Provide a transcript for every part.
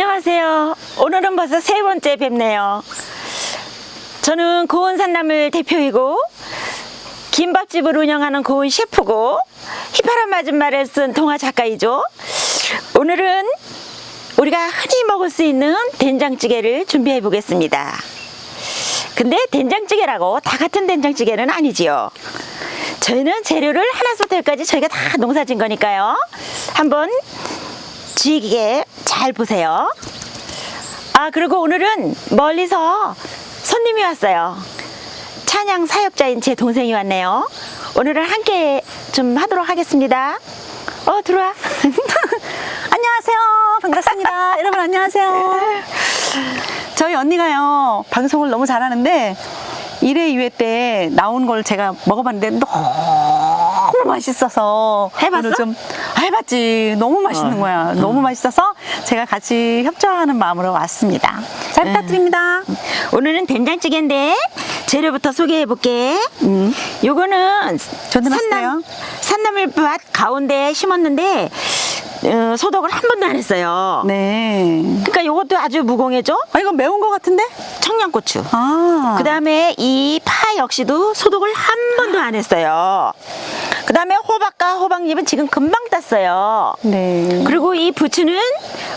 안녕하세요. 오늘은 벌써 세 번째 뵙네요. 저는 고은 산남을 대표이고 김밥집을 운영하는 고은 셰프고 휘파람 맞은 말을 쓴 동화 작가이죠. 오늘은 우리가 흔히 먹을 수 있는 된장찌개를 준비해 보겠습니다. 근데 된장찌개라고 다 같은 된장찌개는 아니지요. 저희는 재료를 하나부터 열까지 저희가 다 농사진 거니까요. 한번 주의 깊게 잘 보세요. 아, 그리고 오늘은 멀리서 손님이 왔어요. 찬양 사역자인 제 동생이 왔네요. 오늘은 함께 좀 하도록 하겠습니다. 어, 들어와. 안녕하세요. 반갑습니다. 여러분 안녕하세요. 저희 언니가요 방송을 너무 잘하는데 1회 2회 때 나온 걸 제가 먹어봤는데 너무 맛있어서 해봤어? 오늘 좀 아, 해봤지 너무 맛있는 어. 거야 너무 맛있어서 제가 같이 협조하는 마음으로 왔습니다 잘 네. 부탁드립니다 오늘은 된장찌개인데 재료부터 소개해 볼게. 음. 요거는 산남, 났어요. 산나물밭 가운데 심었는데 어, 소독을 한 번도 안 했어요. 네 그러니까 요것도 아주 무공해죠. 아, 이거 매운 거 같은데 청양고추. 아 그 다음에 이 파 역시도 소독을 한 번도 안 했어요. 그 다음에 호박과 호박잎은 지금 금방 땄어요. 네 그리고 이 부추는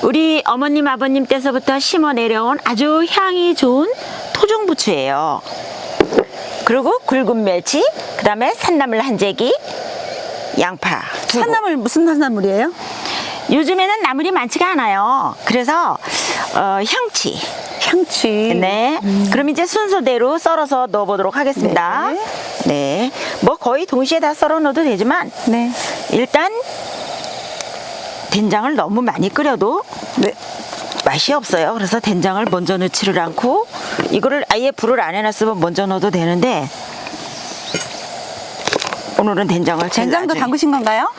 우리 어머님 아버님 때서부터 심어 내려온 아주 향이 좋은 토종 부추예요. 그리고 굵은 멸치, 그 다음에 산나물 한 제기, 양파. 산나물 무슨 산나물이에요? 요즘에는 나물이 많지가 않아요. 그래서 어, 향치. 향치 네. 그럼 이제 순서대로 썰어서 넣어보도록 하겠습니다. 네. 뭐 거의 동시에 다 썰어 넣어도 되지만 네. 일단 된장을 너무 많이 끓여도 네. 맛이 없어요. 그래서 된장을 먼저 넣지를 않고 이거를 아예 불을 안 해놨으면 먼저 넣어도 되는데 오늘은 된장을 된장도 담그신 건가요?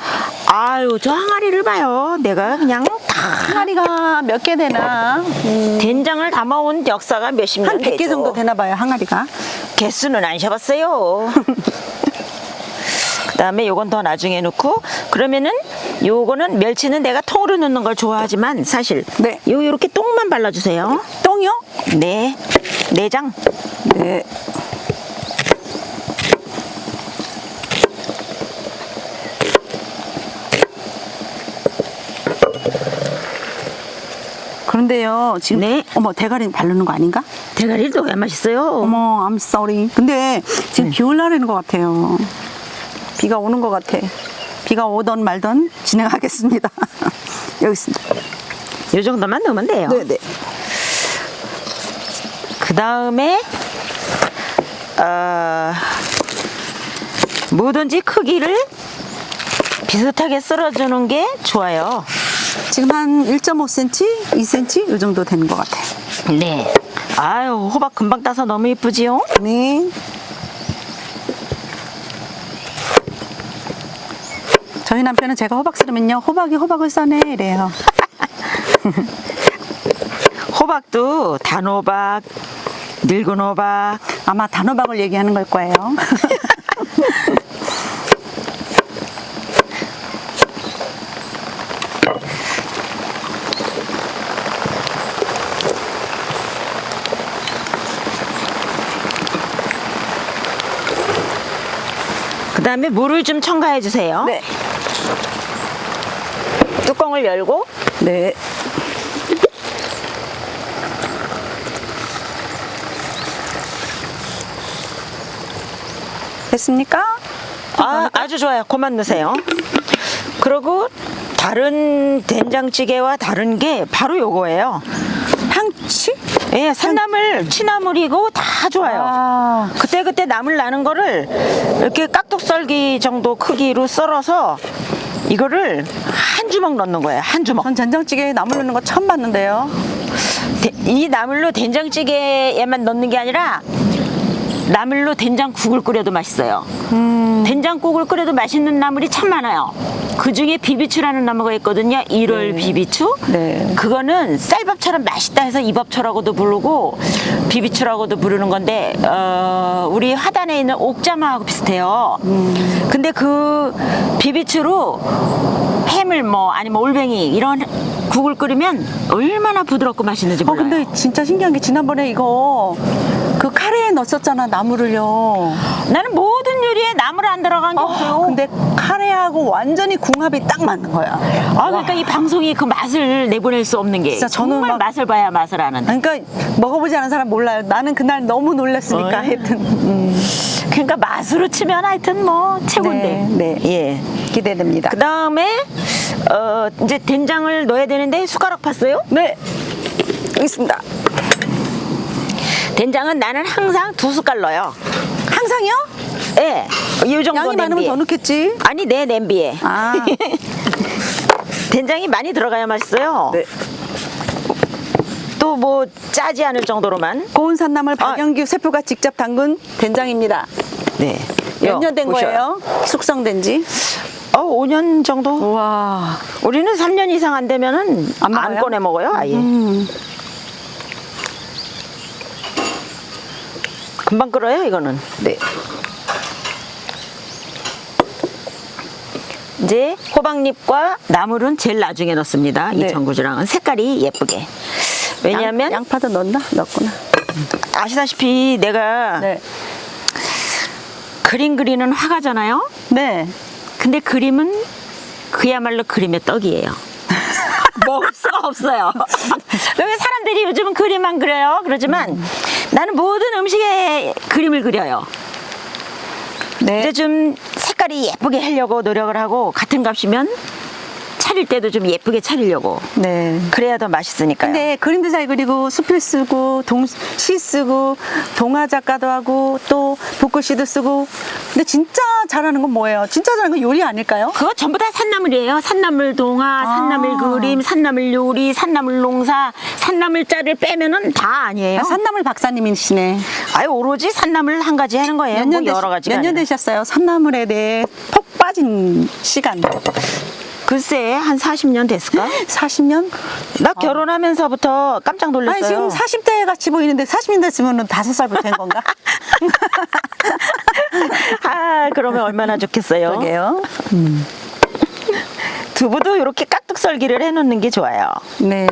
아유 저 항아리를 봐요. 내가 그냥 다 항아리가 몇 개 되나? 음, 된장을 담아온 역사가 몇십 년 한 100개 되죠. 정도 되나 봐요, 항아리가. 개수는 안 세봤어요. 그다음에 요건 더 나중에 넣고 그러면은 요거는 멸치는 내가 통으로 넣는 걸 좋아하지만 사실 네. 요 요렇게 똥만 발라주세요. 똥이요? 네, 내장. 네. 그런데요, 지금 네. 어머 대가리 바르는 거 아닌가? 대가리도 왜 맛있어요? 어머, I'm sorry. 근데 지금 비 올라는 것 같아요. 비가 오는 것 같아. 비가 오던 말던 진행하겠습니다. 여기 있습니다. 요 정도만 넣으면 돼요. 네네. 그 다음에 어, 뭐든지 크기를 비슷하게 썰어주는 게 좋아요. 지금 한 1.5cm, 2cm 이 정도 되는 것 같아요. 네. 아유 호박 금방 따서 너무 이쁘지요? 네. 저희 남편은 제가 호박 썰으면요, 호박이 호박을 싸네 이래요. 호박도 단호박, 늙은 호박. 아마 단호박을 얘기하는 걸 거예요. 그 다음에 물을 좀 첨가해 주세요. 네. 뚜껑을 열고 네. 됐습니까? 아, 아주 좋아요. 그만 넣으세요. 그리고 다른 된장찌개와 다른 게 바로 요거예요. 예, 산나물, 취나물이고 다 좋아요. 아, 그때 그때 나물 나는 거를 이렇게 깍둑썰기 정도 크기로 썰어서 이거를 한 주먹 넣는 거예요. 한 주먹. 전 된장찌개에 나물 넣는 거 처음 봤는데요. 데- 이 나물로 된장찌개에만 넣는 게 아니라 나물로 된장국을 끓여도 맛있어요. 된장국을 끓여도 맛있는 나물이 참 많아요. 그 중에 비비추라는 나무가 있거든요. 1월 비비추. 네. 그거는 쌀밥처럼 맛있다 해서 이밥초라고도 부르고 비비추라고도 부르는 건데 어, 우리 화단에 있는 옥자마하고 비슷해요. 근데 그 비비추로 햄을 뭐 아니면 올뱅이 이런 국을 끓이면 얼마나 부드럽고 맛있는지 어 몰라요. 근데 진짜 신기한 게 지난번에 이거 그 카레에 넣었었잖아 나물을요. 나는 모든 요리에 나물 안 들어간 게 없어요. 근데 카레하고 완전히 궁합이 딱 맞는 거야. 아, 그러니까 이 방송이 그 맛을 내보낼 수 없는 게 진짜 저는 정말 막- 맛을 봐야 맛을 아는. 그러니까 먹어보지 않은 사람 몰라요. 나는 그날 너무 놀랐으니까 어이. 하여튼 음, 그러니까 맛으로 치면 하여튼 뭐 최고인데. 네, 네. 예. 기대됩니다. 그 다음에 어 이제 된장을 넣어야 되는데 숟가락 팠어요. 네, 여기 있습니다. 된장은 나는 항상 두 숟갈 넣어요. 항상요? 예. 이 정도 양이 많으면 냄비에. 더 넣겠지. 아니 내 냄비에. 아, 된장이 많이 들어가야 맛있어요. 네. 또 뭐 짜지 않을 정도로만. 고운 산나물 아. 박영규 셰프가 직접 담근 된장입니다. 네. 몇 요, 년 된. 거예요? 숙성된 지? 어, 5년 정도. 와. 우리는 3년 이상 안 되면은 안 안, 먹어요? 꺼내 먹어요, 아예. 음. 금방 끓어요, 이거는. 네. 이제 호박잎과 나물은 제일 나중에 넣습니다. 네. 이 전구주랑은 색깔이 예쁘게. 왜냐하면 양, 양파도 넣었나? 넣었구나. 아시다시피 내가 네. 그림 그리는 화가잖아요. 네. 근데 그림은 그야말로 그림의 떡이에요. 먹을 수가 없어요. 왜 사람들이 요즘은 그림만 그려요? 그러지만 나는 모든 음식에 그림을 그려요. 네. 이제 좀 색깔이 예쁘게 하려고 노력을 하고 같은 값이면 차릴 때도 좀 예쁘게 차리려고 네. 그래야 더 맛있으니까요. 근데 그림도 잘 그리고 수필 쓰고 동, 시 쓰고 동화 작가도 하고 또 붓글씨도 쓰고 근데 진짜 잘하는 건 뭐예요? 진짜 잘하는 건 요리 아닐까요? 그거 전부 다 산나물이에요. 산나물 동화, 아. 산나물 그림, 산나물 요리, 산나물 농사, 산나물 자를 빼면은 다 아니에요. 아, 산나물 박사님이시네. 아예 오로지 산나물 한 가지 하는 거예요. 몇 년뭐 여러 가지. 몇년 되셨어요? 산나물에 대해 폭 빠진 시간. 글쎄 한 40년 됐을까? 40년? 나 결혼하면서부터 깜짝 놀랐어요. 아니 지금 40대 같이 보이는데 40년 됐으면 5살부터 된 건가? 아 그러면 얼마나 좋겠어요. 그러게요. 두부도 이렇게 깍둑 썰기를 해놓는 게 좋아요. 네.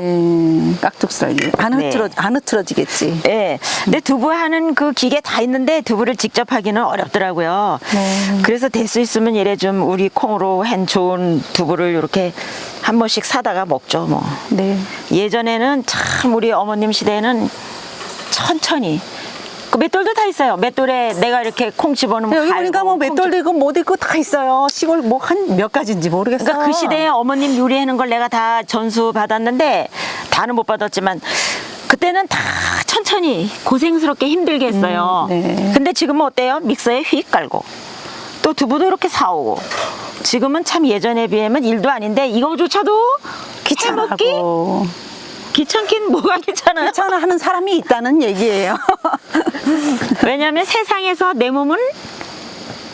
깍둑썰기. 안 네. 흐트러 안 흐트러지겠지. 예. 근데 두부 하는 그 기계 다 있는데 두부를 직접 하기는 어렵더라고요. 네. 그래서 될 수 있으면 이래 좀 우리 콩으로 한 좋은 두부를 이렇게 한 번씩 사다가 먹죠, 뭐. 네. 예전에는 참 우리 어머님 시대에는 천천히 그 맷돌도 다 있어요. 맷돌에 내가 이렇게 콩 집어넣으면 여기 갈고 보니까 뭐콩 맷돌도 있고 못 있고 다 있어요. 시골 뭐 한 몇 가지인지 모르겠어요. 그러니까 그 시대에 어머님 요리하는 걸 내가 다 전수 받았는데 다는 못 받았지만 그때는 다 천천히 고생스럽게 힘들게 했어요. 음, 네. 근데 지금은 어때요? 믹서에 휙 깔고 또 두부도 이렇게 사오고 지금은 참 예전에 비하면 일도 아닌데 이거조차도 해먹기 귀찮아하고 귀찮긴 뭐가 귀찮아요. 귀찮아 하는 사람이 있다는 얘기예요. 왜냐하면 세상에서 내 몸은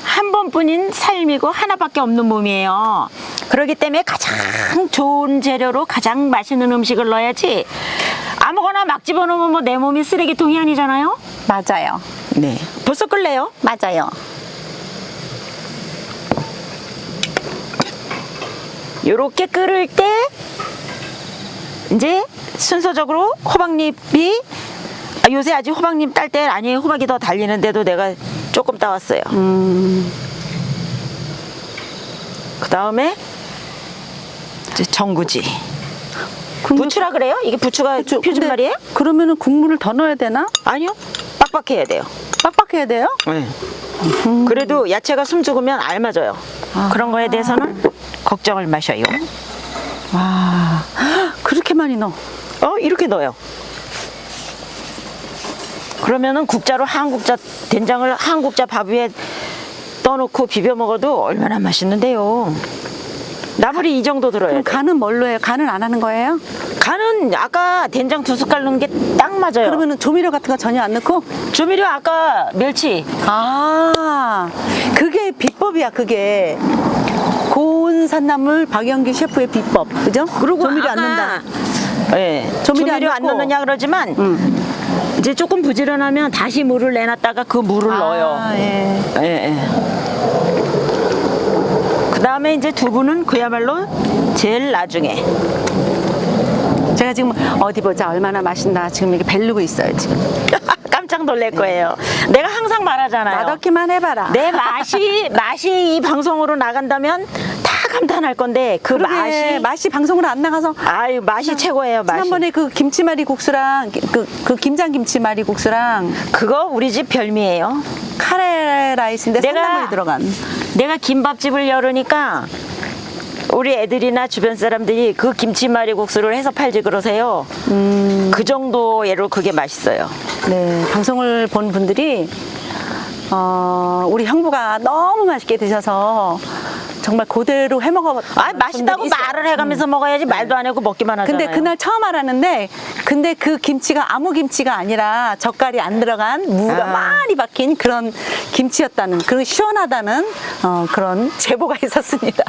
한 번뿐인 삶이고 하나밖에 없는 몸이에요. 그렇기 때문에 가장 좋은 재료로 가장 맛있는 음식을 넣어야지 아무거나 막 집어넣으면 뭐 내 몸이 쓰레기통이 아니잖아요. 맞아요. 네. 벌써 끌래요? 맞아요. 요렇게 끓을 때 이제 순서적으로 호박잎이 아, 요새 아직 호박잎 딸때 아니에요. 호박이 더 달리는데도 내가 조금 따왔어요. 음, 그 다음에 이제 전구지. 국물- 부추라 그래요? 이게 부추가 부추. 근데 표준 말이에요? 그러면은 국물을 더 넣어야 되나? 아니요. 빡빡해야 돼요. 빡빡해야 돼요? 네. 그래도 야채가 숨 죽으면 알맞아요. 아. 그런 거에 대해서는 걱정을 마셔요. 와, 그렇게 많이 넣어. 어 이렇게 넣어요. 그러면은 국자로 한 국자 된장을 한 국자 밥 위에 떠놓고 비벼 먹어도 얼마나 맛있는데요. 나물이 이 정도 들어야 그럼 돼. 간은 뭘로 해요? 간은 안 하는 거예요? 간은 아까 된장 두 숟갈 넣은 게 딱 맞아요. 그러면은 조미료 같은 거 전혀 안 넣고? 조미료 아까 멸치 아, 그게 비법이야, 그게. 고운 산나물 박영기 셰프의 비법, 그죠? 그리고 조미료 안 넣는다. 예, 조미료 안. 넣느냐 그러지만 음. 이제 조금 부지런하면 다시 물을 내놨다가 그 물을 넣어요. 아, 예. 예, 예. 그 다음에 이제 두부는 그야말로 제일 나중에. 제가 지금 어디 보자 얼마나 맛있나 지금 이렇게 벨르고 있어요 지금. 깜짝 놀랄 거예요. 내가 항상 말하잖아요. 맛없기만 해봐라. 내 맛이 맛이 이 방송으로 나간다면 다 감탄할 건데 그 그러게, 맛이 맛이 방송으로 안 나가서 아유 맛이 최고예요. 맛이. 지난번에 그 김치말이 국수랑 그, 그 김장 김치말이 국수랑 그거 우리 집 별미예요. 카레 라이스인데 내가- 산나물이 들어간. 내가 김밥집을 열으니까 우리 애들이나 주변 사람들이 그 김치말이 국수를 해서 팔지 그러세요. 음. 그 정도로 그게 맛있어요. 네, 방송을 본 분들이 어, 우리 형부가 너무 맛있게 드셔서 정말 그대로 해 먹어. 아 맛있다고 말을 해가면서 먹어야지 말도 안 하고 먹기만 하잖아요. 근데 그날 처음 알았는데 근데 그 김치가 아무 김치가 아니라 젓갈이 안 들어간 무가 아. 많이 박힌 그런 김치였다는 그 시원하다는 어, 그런 제보가 있었습니다.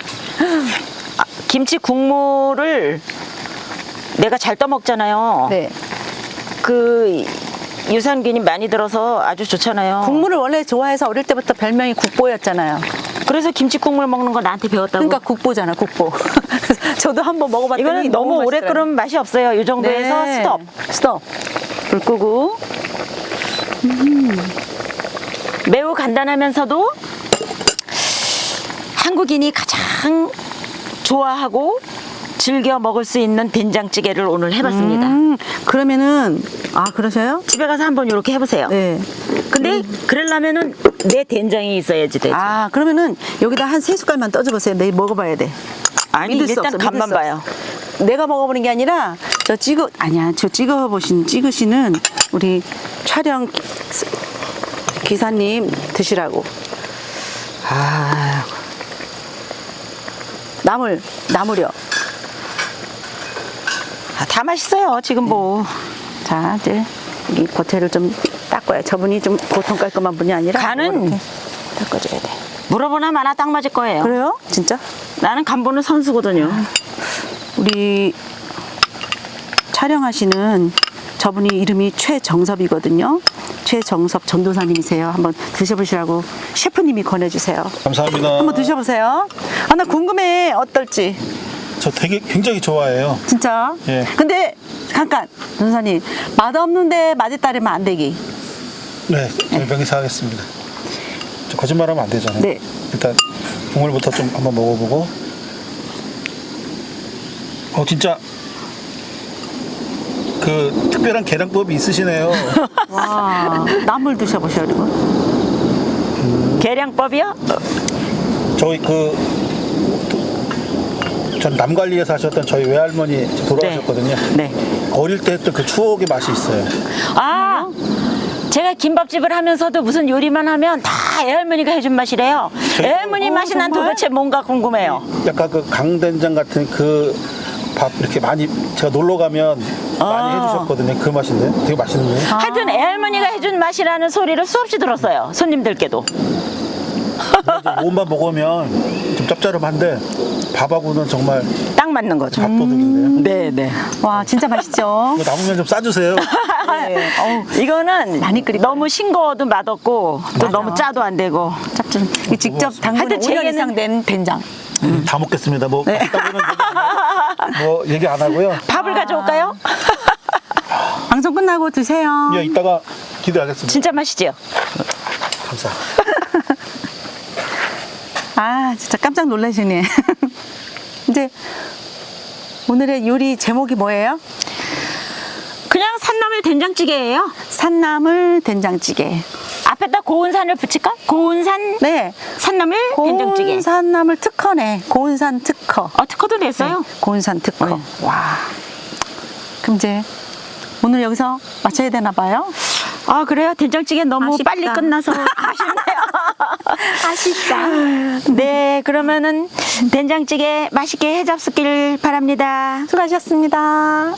김치 국물을 내가 잘 떠먹잖아요. 네. 그 유산균이 많이 들어서 아주 좋잖아요. 국물을 원래 좋아해서 어릴 때부터 별명이 국보였잖아요. 그래서 김치 국물 먹는 거 나한테 배웠다고. 그러니까 국보잖아, 국보. 저도 한번 먹어봤더니 이거는 너무 오래 맛있더라고요. 끓으면 맛이 없어요. 이 정도에서 네. 스톱. 스톱. 불 끄고. 매우 간단하면서도 한국인이 가장 좋아하고 즐겨 먹을 수 있는 된장찌개를 오늘 해봤습니다. 음, 그러면은 아 그러셔요? 집에 가서 한번 이렇게 해보세요. 네. 근데 그러려면은 내 된장이 있어야지 되지. 아 그러면은 여기다 한 세 숟갈만 떠줘 보세요. 내일 먹어봐야 돼. 아니 믿을 수 일단 없어, 믿을 간만 수 봐요. 없어. 내가 먹어보는 게 아니라 저 찍어 아니야 저 찍어 보신 찍으시는 우리 촬영 기- 기사님 드시라고. 아 나물 나물이요. 아, 다 맛있어요. 지금 뭐. 자 이제 이 겉에를 좀 닦아요. 저분이 좀 보통 깔끔한 분이 아니라 간은 이렇게 닦아줘야 돼. 물어보나 마나 딱 맞을 거예요. 그래요? 진짜? 나는 간 보는 선수거든요. 우리 촬영하시는 저분이 이름이 최정섭이거든요. 최정섭 전도사님이세요. 한번 드셔보시라고 셰프님이 권해주세요. 감사합니다. 한번 드셔보세요. 아, 나 궁금해. 어떨지. 저 되게 굉장히 좋아해요. 진짜. 예. 근데, 잠깐, 전도사님. 맛없는데 맛이 따르면 안 되기. 네, 저희 명의사 하겠습니다. 저 거짓말하면 안 되잖아요. 네. 일단 국물부터 좀 한번 먹어보고. 어 진짜 그 특별한 계량법이 있으시네요. 와, 나물 드셔보셔요, 그리고. 계량법이요? 저희 그. 전 남관리에서 하셨던 저희 외할머니 돌아가셨거든요. 네. 어릴 때 했던 그 추억의 맛이 있어요. 아, 제가 김밥집을 하면서도 무슨 요리만 하면 다 애할머니가 해준 맛이래요. 애할머니 어, 맛이 난 정말? 도대체 뭔가 궁금해요. 약간 그 강된장 같은 그 밥 이렇게 많이 제가 놀러 가면 많이 아. 해주셨거든요. 그 맛인데 되게 맛있는데. 하여튼 애할머니가 해준 맛이라는 소리를 수없이 들었어요. 손님들께도. 몸만 먹으면 좀 짭짤한데 밥하고는 정말 딱 맞는 거죠. 밥도둑인데요. 네, 네. 와, 진짜 맛있죠? 이거 남으면 좀 싸주세요. 네. 어우, 이거는 많이 끓일 너무 싱거워도 맛없고 또 맞아. 너무 짜도 안 되고 짭짤. 이 직접 담근 하여튼 5년 제게는- 이상 된 된장. 다 먹겠습니다. 뭐 네. 맛있다고는 얘기 안 하고, 뭐 얘기 안 하고요. 밥을 가져올까요? 방송 끝나고 드세요. 예, 이따가 기대하겠습니다. 진짜 맛있죠? 감사. 아, 진짜 깜짝 놀라시네. 이제 오늘의 요리 제목이 뭐예요? 그냥 산나물 된장찌개예요. 산나물 된장찌개. 앞에다 고운산을 붙일까? 고운산 네. 산나물 된장찌개. 고운산나물 특허네. 고운산 특허. 어, 특허도 냈어요. 고운산 특허. 네. 와. 그럼 이제 오늘 여기서 마쳐야 되나 봐요? 아 그래요? 된장찌개 너무 아쉽다. 빨리 끝나서 아쉽네요. 아쉽다. 네, 그러면은 된장찌개 맛있게 해잡수길 바랍니다. 수고하셨습니다.